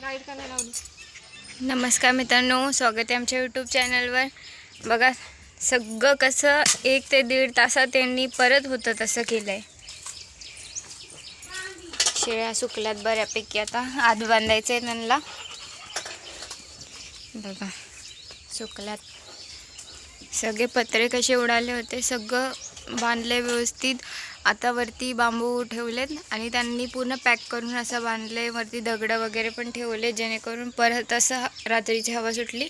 Light का नाही लावली. नमस्कार मित्रांनो स्वागत आहे आमच्या यूट्यूब चॅनलवर बघा सगळं कसं एक ते दीड तासात त्यांनी परत होतं तसं केलं आहे शेळ्या सुकल्यात बऱ्यापैकी आता. आत बांधायचं आहे त्यांना. बघा सुकल्यात. सगळे पत्रे कसे उडाले होते सगळं बांधले व्यवस्थित. आता वरती बांबू ठेवलेत आणि त्यांनी पूर्ण पॅक करून असं बांधले. वरती दगडं वगैरे पण ठेवले जेणेकरून परत असं रात्रीची हवा सुटली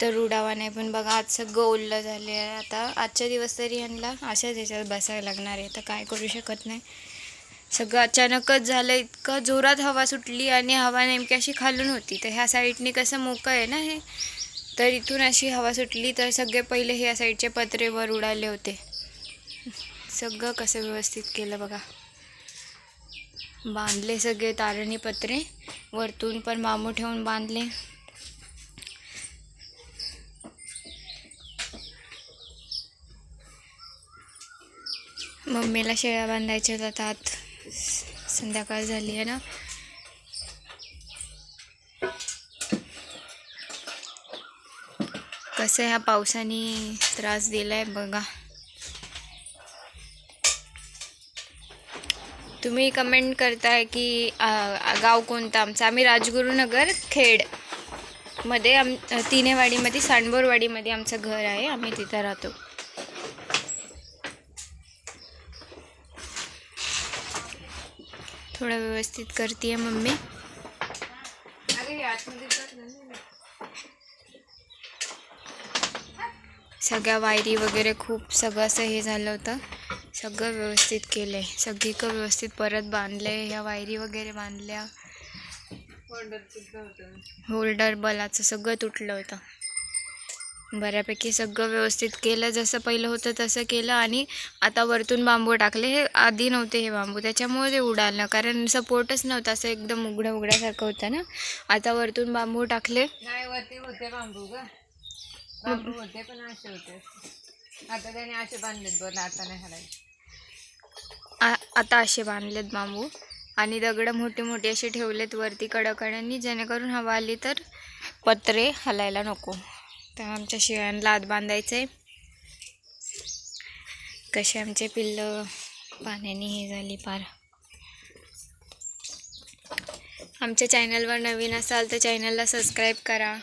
तर उडावा नाही पण बघा आज सगळं ओल्लं झाले आहे. आता आजच्या दिवस तरी यांना अशाच ह्याच्यात बसायला लागणार आहे. तर काय करू शकत नाही. सगळं अचानकच झालं इतकं जोरात हवा सुटली आणि हवा नेमकी अशी खालून होती. तर ह्या साईडनी कसं मोकं आहे ना हे? तर इथून अशी हवा सुटली तर सगळे पहिले ह्या साईडचे पत्रे वर उडाले होते. सगळं कसं व्यवस्थित केलं बघा. बांधले सगळे तारणी पत्रे वरतून पण बांबू ठेवून बांधले. मम्मीला शेळ्या बांधायच्या होत्या आत संध्याकाळ झाली आहे ना. कसं ह्या पावसाने त्रास दिला आहे बघा. तुम्ही कमेंट करताय की आ, गाव कोणतं? आमचं आम्ही राजगुरुनगर खेडमध्ये आम तिनेवाडीमध्ये सांडबोरवाडीमध्ये आमचं घर आहे. आम्ही तिथं राहतो. थोडं व्यवस्थित करते मम्मी. सगळ्या वायरी वगैरे खूप सगळं असं हे झालं होतं. सगळं व्यवस्थित केलं आहे सगळीकडं व्यवस्थित परत बांधलं आहे ह्या वायरी वगैरे बांधल्या. होल्डर बलाचं सगळं तुटलं होतं. बऱ्यापैकी सगळं व्यवस्थित केलं. जसं पहिलं होतं तसं केलं. आणि आता वरतून बांबू टाकले. हे आधी नव्हते हे बांबू. त्याच्यामुळे ते उडालं. कारण सपोर्टच नव्हता. असं एकदम उघड्या उघड्यासारखं होतं ना. आता वरतून बांबू टाकले. नाही वरती होते बांबू ग. बांबू होते पण असे होते. आता त्याने असे बांधलेत बोला आता नाही आ- आता असे बांधलेत बांबू. आणि दगड मोठे मोठे असे ठेवलेत वरती कडकड्यांनी जेणेकरून हवा आली तर पत्रे हलायला नको. तर आमच्या शिळ्यांना आत बांधायचं आहे कसे आमचे पिल्लं पाण्याने हे झाली पार. आमच्या चॅनलवर नवीन असाल तर चॅनलला सबस्क्राईब करा.